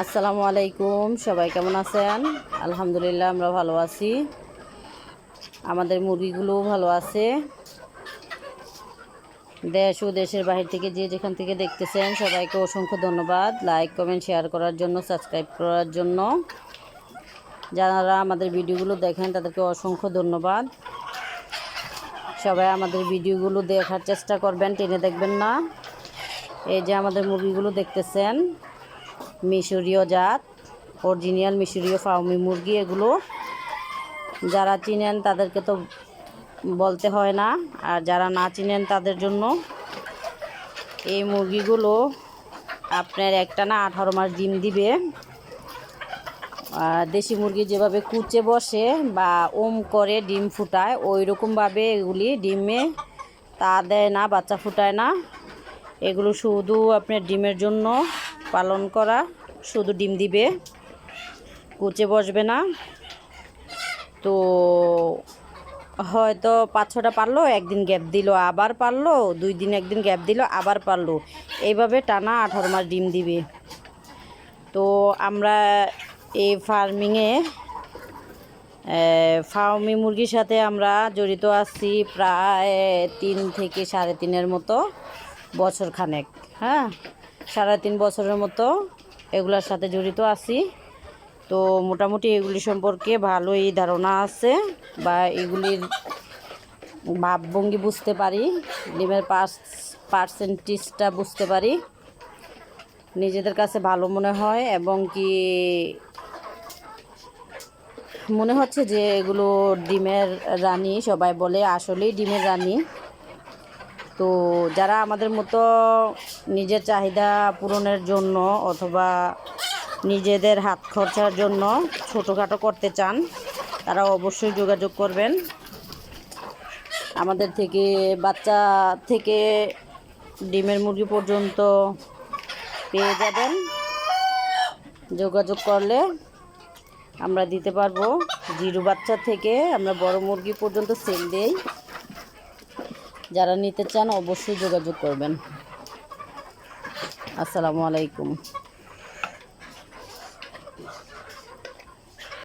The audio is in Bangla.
আসসালামু আলাইকুম, সবাই কেমন আছেন? আলহামদুলিল্লাহ, আমরা ভালো আছি। আমাদের মুরগিগুলোও ভালো আছে। দেশ ও দেশের বাহির থেকে যে যেখান থেকে দেখতেছেন, সবাইকে অসংখ্য ধন্যবাদ। লাইক কমেন্ট শেয়ার করার জন্য সাবস্ক্রাইব করার জন্য। যারা আমাদের ভিডিওগুলো দেখেন, তাদেরকে অসংখ্য ধন্যবাদ। সবাই আমাদের ভিডিওগুলো দেখার চেষ্টা করবেন, টেনে দেখবেন না। এই যে আমাদের মুরগিগুলো দেখতেছেন মিশরীয় জাত অরিজিনাল মিশরীয় ফার্মি মুরগি এগুলো। যারা চিনেন তাদেরকে তো বলতে হয় না, আর যারা না চিনেন তাদের জন্য এই মুরগিগুলো আপনার একটা না আঠারো মাস ডিম দিবে। আর দেশি মুরগি যেভাবে কুচে বসে বা ওম করে ডিম ফুটায় ওই রকমভাবে এগুলি ডিমে তা দেয় না, বাচ্চা ফুটায় না। এগুলো শুধু আপনার ডিমের জন্য পালন করা, শুধু ডিম দিবে, কুচে বসবে না। তো হয়তো পাঁচ ছটা পারল, একদিন গ্যাপ দিল, আবার পারল, দুই দিন একদিন গ্যাপ দিল, আবার পারল। এইভাবে টানা আঠারো মাস ডিম দিবে। তো আমরা এই ফার্মিংয়ে ফার্মি মুরগির সাথে আমরা জড়িত আছি প্রায় তিন থেকে সাড়ে তিনের মতো বছর খানেক হ্যাঁ? সাড়ে তিন বছরের মতো এগুলোর সাথে জড়িত আছি। তো মোটামুটি এগুলি সম্পর্কে ভালোই ধারণা আছে বা এগুলির ভাবভঙ্গি বুঝতে পারি, ডিমের পার্স, পার্সেন্টেজটা বুঝতে পারি। নিজেদের কাছে ভালো মনে হয় এবং কি মনে হচ্ছে যে এগুলো ডিমের রানী সবাই বলে, আসলেই ডিমের রানী। তো যারা আমাদের মতো নিজের চাহিদা পূরণের জন্য অথবা নিজেদের হাত খরচার জন্য ছোটোখাটো করতে চান, তারা অবশ্যই যোগাযোগ করবেন। আমাদের থেকে বাচ্চা থেকে ডিমের মুরগি পর্যন্ত পেয়ে যাবেন। যোগাযোগ করলে আমরা দিতে পারব। জিরো বাচ্চা থেকে আমরা বড় মুরগি পর্যন্ত সেল দেই। যারা নিতে চান অবশ্যই যোগাযোগ করবেন। আসসালামু আলাইকুম।